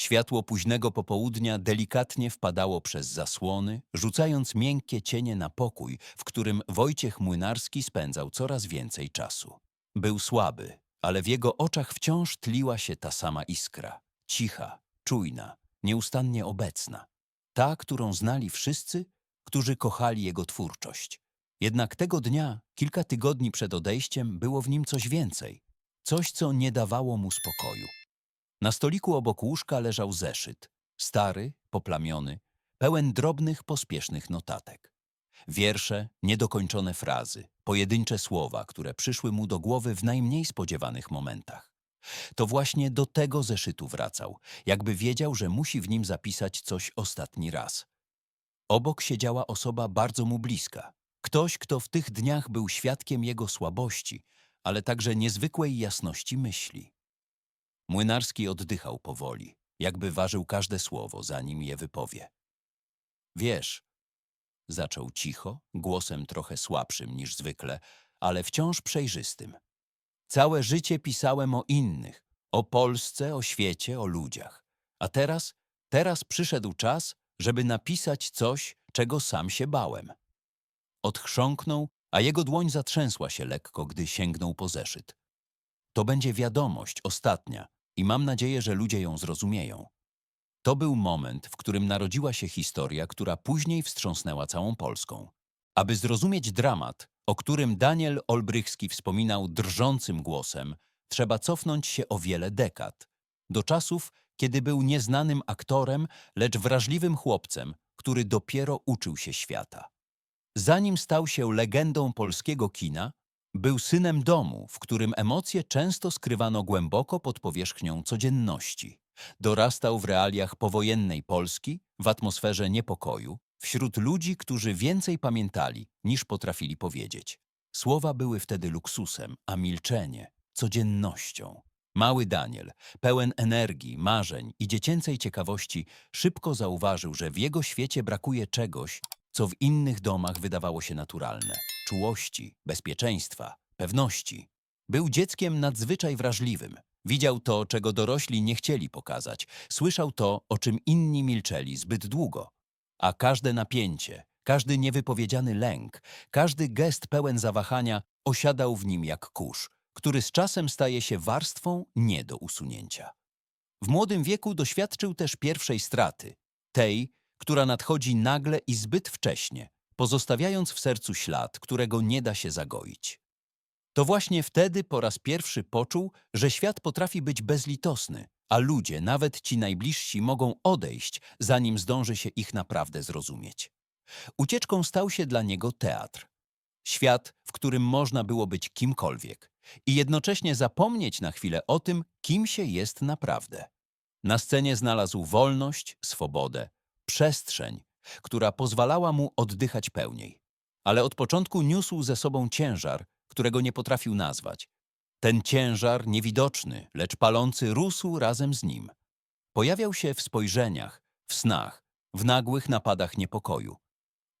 Światło późnego popołudnia delikatnie wpadało przez zasłony, rzucając miękkie cienie na pokój, w którym Wojciech Młynarski spędzał coraz więcej czasu. Był słaby, ale w jego oczach wciąż tliła się ta sama iskra. Cicha, czujna, nieustannie obecna. Ta, którą znali wszyscy, którzy kochali jego twórczość. Jednak tego dnia, kilka tygodni przed odejściem, było w nim coś więcej. Coś, co nie dawało mu spokoju. Na stoliku obok łóżka leżał zeszyt. Stary, poplamiony, pełen drobnych, pospiesznych notatek. Wiersze, niedokończone frazy, pojedyncze słowa, które przyszły mu do głowy w najmniej spodziewanych momentach. To właśnie do tego zeszytu wracał, jakby wiedział, że musi w nim zapisać coś ostatni raz. Obok siedziała osoba bardzo mu bliska. Ktoś, kto w tych dniach był świadkiem jego słabości, ale także niezwykłej jasności myśli. Młynarski oddychał powoli, jakby ważył każde słowo, zanim je wypowie. Wiesz, zaczął cicho, głosem trochę słabszym niż zwykle, ale wciąż przejrzystym. Całe życie pisałem o innych, o Polsce, o świecie, o ludziach. A teraz, teraz przyszedł czas, żeby napisać coś, czego sam się bałem. Odchrząknął, a jego dłoń zatrzęsła się lekko, gdy sięgnął po zeszyt. To będzie wiadomość, ostatnia, i mam nadzieję, że ludzie ją zrozumieją. To był moment, w którym narodziła się historia, która później wstrząsnęła całą Polską. Aby zrozumieć dramat, o którym Daniel Olbrychski wspominał drżącym głosem, trzeba cofnąć się o wiele dekad. Do czasów, kiedy był nieznanym aktorem, lecz wrażliwym chłopcem, który dopiero uczył się świata. Zanim stał się legendą polskiego kina, był synem domu, w którym emocje często skrywano głęboko pod powierzchnią codzienności. Dorastał w realiach powojennej Polski, w atmosferze niepokoju, wśród ludzi, którzy więcej pamiętali niż potrafili powiedzieć. Słowa były wtedy luksusem, a milczenie codziennością. Mały Daniel, pełen energii, marzeń i dziecięcej ciekawości, szybko zauważył, że w jego świecie brakuje czegoś, co w innych domach wydawało się naturalne czułości, bezpieczeństwa, pewności. Był dzieckiem nadzwyczaj wrażliwym. Widział to, czego dorośli nie chcieli pokazać, słyszał to, o czym inni milczeli zbyt długo. A każde napięcie, każdy niewypowiedziany lęk, każdy gest pełen zawahania osiadał w nim jak kurz, który z czasem staje się warstwą nie do usunięcia. W młodym wieku doświadczył też pierwszej straty, tej, która nadchodzi nagle i zbyt wcześnie, pozostawiając w sercu ślad, którego nie da się zagoić. To właśnie wtedy po raz pierwszy poczuł, że świat potrafi być bezlitosny, a ludzie, nawet ci najbliżsi, mogą odejść, zanim zdąży się ich naprawdę zrozumieć. Ucieczką stał się dla niego teatr. Świat, w którym można było być kimkolwiek i jednocześnie zapomnieć na chwilę o tym, kim się jest naprawdę. Na scenie znalazł wolność, swobodę, przestrzeń, która pozwalała mu oddychać pełniej. Ale od początku niósł ze sobą ciężar, którego nie potrafił nazwać. Ten ciężar, niewidoczny, lecz palący, rósł razem z nim. Pojawiał się w spojrzeniach, w snach, w nagłych napadach niepokoju.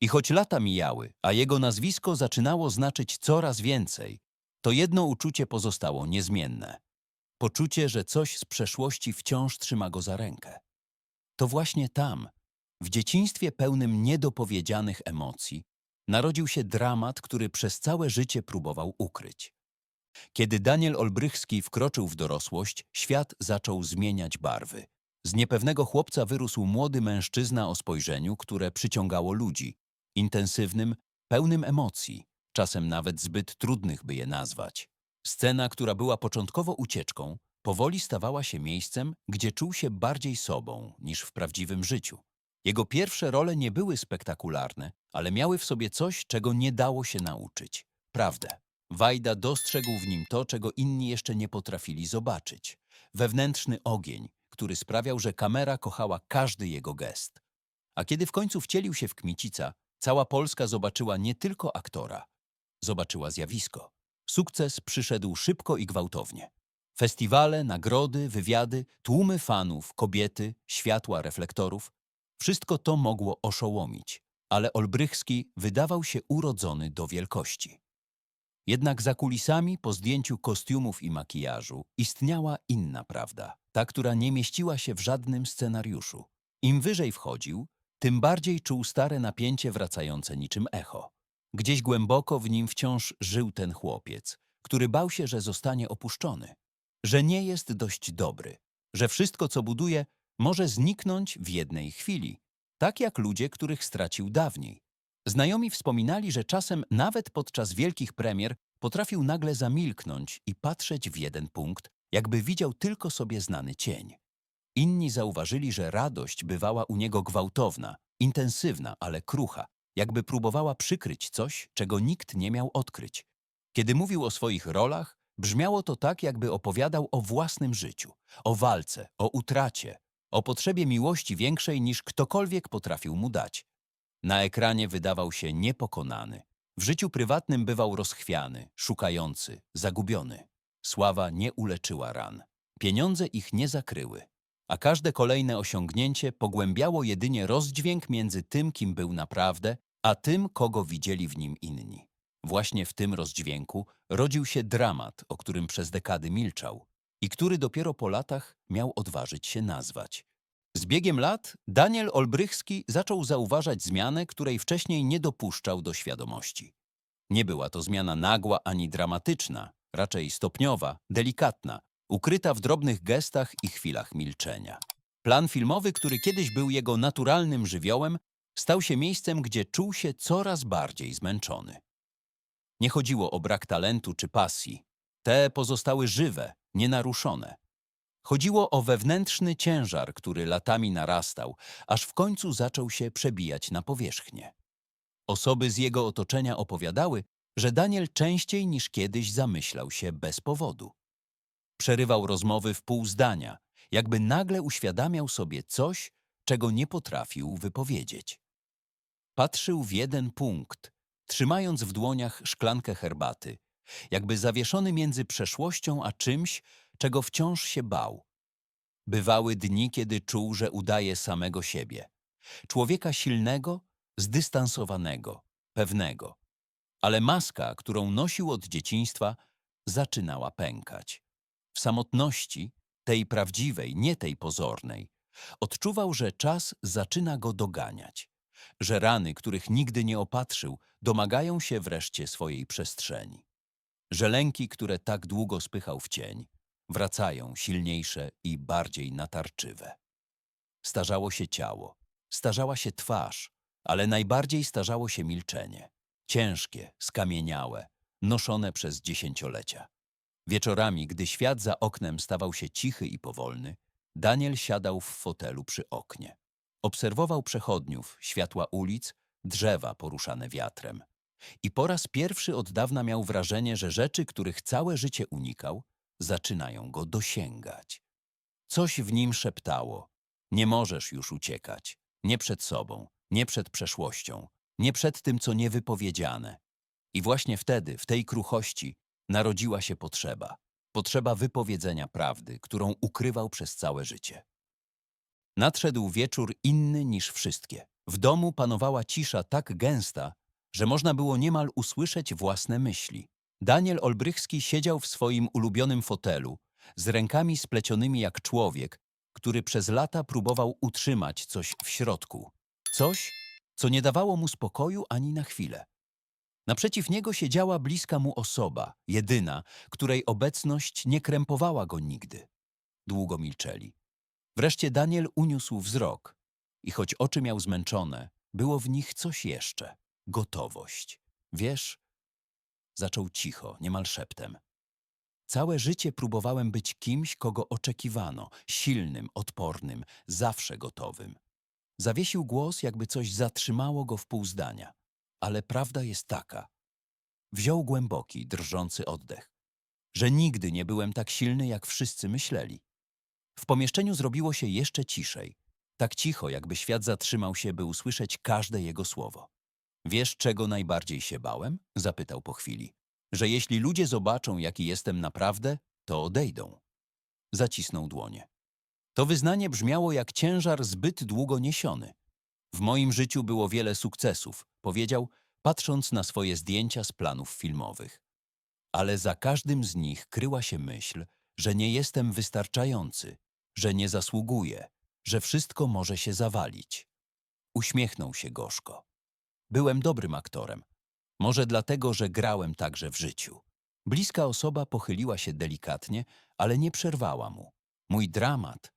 I choć lata mijały, a jego nazwisko zaczynało znaczyć coraz więcej, to jedno uczucie pozostało niezmienne. Poczucie, że coś z przeszłości wciąż trzyma go za rękę. To właśnie tam, w dzieciństwie pełnym niedopowiedzianych emocji narodził się dramat, który przez całe życie próbował ukryć. Kiedy Daniel Olbrychski wkroczył w dorosłość, świat zaczął zmieniać barwy. Z niepewnego chłopca wyrósł młody mężczyzna o spojrzeniu, które przyciągało ludzi, intensywnym, pełnym emocji, czasem nawet zbyt trudnych, by je nazwać. Scena, która była początkowo ucieczką, powoli stawała się miejscem, gdzie czuł się bardziej sobą niż w prawdziwym życiu. Jego pierwsze role nie były spektakularne, ale miały w sobie coś, czego nie dało się nauczyć. Prawdę. Wajda dostrzegł w nim to, czego inni jeszcze nie potrafili zobaczyć. Wewnętrzny ogień, który sprawiał, że kamera kochała każdy jego gest. A kiedy w końcu wcielił się w Kmicica, cała Polska zobaczyła nie tylko aktora. Zobaczyła zjawisko. Sukces przyszedł szybko i gwałtownie. Festiwale, nagrody, wywiady, tłumy fanów, kobiety, światła reflektorów wszystko to mogło oszołomić, ale Olbrychski wydawał się urodzony do wielkości. Jednak za kulisami, po zdjęciu kostiumów i makijażu, istniała inna prawda, ta, która nie mieściła się w żadnym scenariuszu. Im wyżej wchodził, tym bardziej czuł stare napięcie wracające niczym echo. Gdzieś głęboko w nim wciąż żył ten chłopiec, który bał się, że zostanie opuszczony, że nie jest dość dobry, że wszystko, co buduje, może zniknąć w jednej chwili, tak jak ludzie, których stracił dawniej. Znajomi wspominali, że czasem nawet podczas wielkich premier potrafił nagle zamilknąć i patrzeć w jeden punkt, jakby widział tylko sobie znany cień. Inni zauważyli, że radość bywała u niego gwałtowna, intensywna, ale krucha, jakby próbowała przykryć coś, czego nikt nie miał odkryć. Kiedy mówił o swoich rolach, brzmiało to tak, jakby opowiadał o własnym życiu, o walce, o utracie, o potrzebie miłości większej niż ktokolwiek potrafił mu dać. Na ekranie wydawał się niepokonany. W życiu prywatnym bywał rozchwiany, szukający, zagubiony. Sława nie uleczyła ran. Pieniądze ich nie zakryły. A każde kolejne osiągnięcie pogłębiało jedynie rozdźwięk między tym, kim był naprawdę, a tym, kogo widzieli w nim inni. Właśnie w tym rozdźwięku rodził się dramat, o którym przez dekady milczał i który dopiero po latach miał odważyć się nazwać. Z biegiem lat Daniel Olbrychski zaczął zauważać zmianę, której wcześniej nie dopuszczał do świadomości. Nie była to zmiana nagła ani dramatyczna, raczej stopniowa, delikatna, ukryta w drobnych gestach i chwilach milczenia. Plan filmowy, który kiedyś był jego naturalnym żywiołem, stał się miejscem, gdzie czuł się coraz bardziej zmęczony. Nie chodziło o brak talentu czy pasji. Te pozostały żywe, nienaruszone. Chodziło o wewnętrzny ciężar, który latami narastał, aż w końcu zaczął się przebijać na powierzchnię. Osoby z jego otoczenia opowiadały, że Daniel częściej niż kiedyś zamyślał się bez powodu. Przerywał rozmowy w pół zdania, jakby nagle uświadamiał sobie coś, czego nie potrafił wypowiedzieć. Patrzył w jeden punkt, trzymając w dłoniach szklankę herbaty, jakby zawieszony między przeszłością a czymś, czego wciąż się bał. Bywały dni, kiedy czuł, że udaje samego siebie. Człowieka silnego, zdystansowanego, pewnego. Ale maska, którą nosił od dzieciństwa, zaczynała pękać. W samotności, tej prawdziwej, nie tej pozornej, odczuwał, że czas zaczyna go doganiać, że rany, których nigdy nie opatrzył, domagają się wreszcie swojej przestrzeni, że lęki, które tak długo spychał w cień, wracają silniejsze i bardziej natarczywe. Starzało się ciało, starzała się twarz, ale najbardziej starzało się milczenie. Ciężkie, skamieniałe, noszone przez dziesięciolecia. Wieczorami, gdy świat za oknem stawał się cichy i powolny, Daniel siadał w fotelu przy oknie. Obserwował przechodniów, światła ulic, drzewa poruszane wiatrem. I po raz pierwszy od dawna miał wrażenie, że rzeczy, których całe życie unikał, zaczynają go dosięgać. Coś w nim szeptało: Nie możesz już uciekać. Nie przed sobą, nie przed przeszłością, nie przed tym, co niewypowiedziane. I właśnie wtedy, w tej kruchości, narodziła się potrzeba. Potrzeba wypowiedzenia prawdy, którą ukrywał przez całe życie. Nadszedł wieczór inny niż wszystkie. W domu panowała cisza tak gęsta, że można było niemal usłyszeć własne myśli. Daniel Olbrychski siedział w swoim ulubionym fotelu, z rękami splecionymi jak człowiek, który przez lata próbował utrzymać coś w środku. Coś, co nie dawało mu spokoju ani na chwilę. Naprzeciw niego siedziała bliska mu osoba, jedyna, której obecność nie krępowała go nigdy. Długo milczeli. Wreszcie Daniel uniósł wzrok i choć oczy miał zmęczone, było w nich coś jeszcze. Gotowość. Wiesz, zaczął cicho, niemal szeptem. Całe życie próbowałem być kimś, kogo oczekiwano, silnym, odpornym, zawsze gotowym. Zawiesił głos, jakby coś zatrzymało go w pół zdania. Ale prawda jest taka. Wziął głęboki, drżący oddech. Że nigdy nie byłem tak silny, jak wszyscy myśleli. W pomieszczeniu zrobiło się jeszcze ciszej. Tak cicho, jakby świat zatrzymał się, by usłyszeć każde jego słowo. Wiesz, czego najbardziej się bałem? Zapytał po chwili. Że jeśli ludzie zobaczą, jaki jestem naprawdę, to odejdą. Zacisnął dłonie. To wyznanie brzmiało jak ciężar zbyt długo niesiony. W moim życiu było wiele sukcesów, powiedział, patrząc na swoje zdjęcia z planów filmowych. ale za każdym z nich kryła się myśl, że nie jestem wystarczający, że nie zasługuję, że wszystko może się zawalić. Uśmiechnął się gorzko. Byłem dobrym aktorem. Może dlatego, że grałem także w życiu. Bliska osoba pochyliła się delikatnie, ale nie przerwała mu. Mój dramat.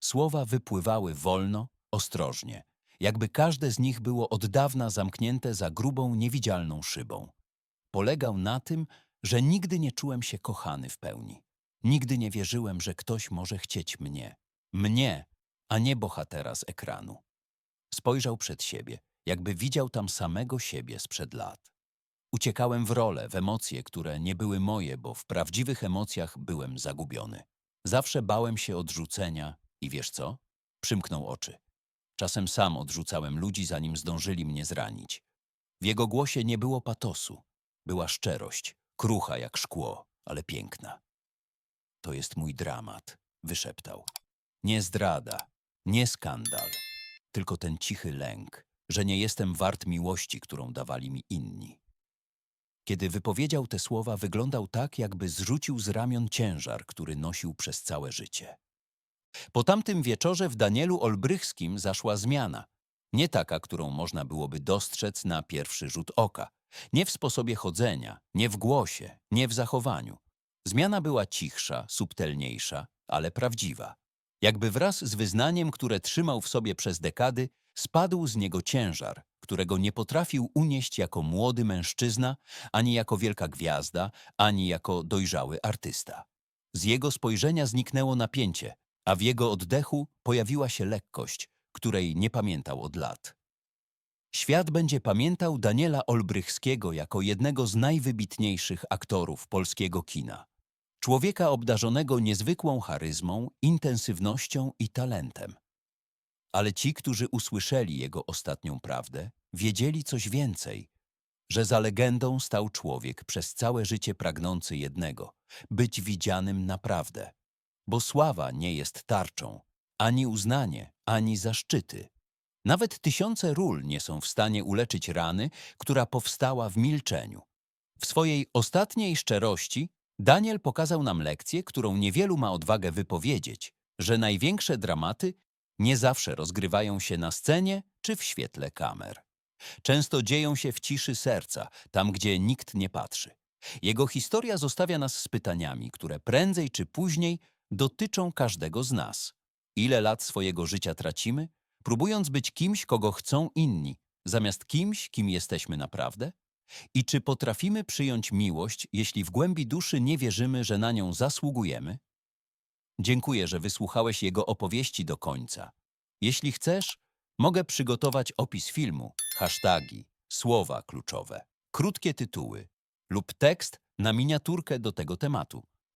Słowa wypływały wolno, ostrożnie, jakby każde z nich było od dawna zamknięte za grubą, niewidzialną szybą. Polegał na tym, że nigdy nie czułem się kochany w pełni. Nigdy nie wierzyłem, że ktoś może chcieć mnie. Mnie, a nie bohatera z ekranu. Spojrzał przed siebie, jakby widział tam samego siebie sprzed lat. Uciekałem w role, w emocje, które nie były moje, bo w prawdziwych emocjach byłem zagubiony. Zawsze bałem się odrzucenia i wiesz co? Przymknął oczy. Czasem sam odrzucałem ludzi, zanim zdążyli mnie zranić. W jego głosie nie było patosu. Była szczerość, krucha jak szkło, ale piękna. To jest mój dramat, wyszeptał. Nie zdrada, nie skandal, tylko ten cichy lęk, że nie jestem wart miłości, którą dawali mi inni. Kiedy wypowiedział te słowa, wyglądał tak, jakby zrzucił z ramion ciężar, który nosił przez całe życie. Po tamtym wieczorze w Danielu Olbrychskim zaszła zmiana. Nie taka, którą można byłoby dostrzec na pierwszy rzut oka. Nie w sposobie chodzenia, nie w głosie, nie w zachowaniu. Zmiana była cichsza, subtelniejsza, ale prawdziwa. Jakby wraz z wyznaniem, które trzymał w sobie przez dekady, spadł z niego ciężar, którego nie potrafił unieść jako młody mężczyzna, ani jako wielka gwiazda, ani jako dojrzały artysta. Z jego spojrzenia zniknęło napięcie, a w jego oddechu pojawiła się lekkość, której nie pamiętał od lat. Świat będzie pamiętał Daniela Olbrychskiego jako jednego z najwybitniejszych aktorów polskiego kina. Człowieka obdarzonego niezwykłą charyzmą, intensywnością i talentem. Ale ci, którzy usłyszeli jego ostatnią prawdę, wiedzieli coś więcej, że za legendą stał człowiek przez całe życie pragnący jednego być widzianym naprawdę. Bo sława nie jest tarczą, ani uznanie, ani zaszczyty. Nawet tysiące ról nie są w stanie uleczyć rany, która powstała w milczeniu. W swojej ostatniej szczerości Daniel pokazał nam lekcję, którą niewielu ma odwagę wypowiedzieć, że największe dramaty nie zawsze rozgrywają się na scenie czy w świetle kamer. Często dzieją się w ciszy serca, tam gdzie nikt nie patrzy. Jego historia zostawia nas z pytaniami, które prędzej czy później dotyczą każdego z nas. Ile lat swojego życia tracimy, próbując być kimś, kogo chcą inni, zamiast kimś, kim jesteśmy naprawdę? I czy potrafimy przyjąć miłość, jeśli w głębi duszy nie wierzymy, że na nią zasługujemy? Dziękuję, że wysłuchałeś jego opowieści do końca. Jeśli chcesz, mogę przygotować opis filmu, hasztagi, słowa kluczowe, krótkie tytuły lub tekst na miniaturkę do tego tematu.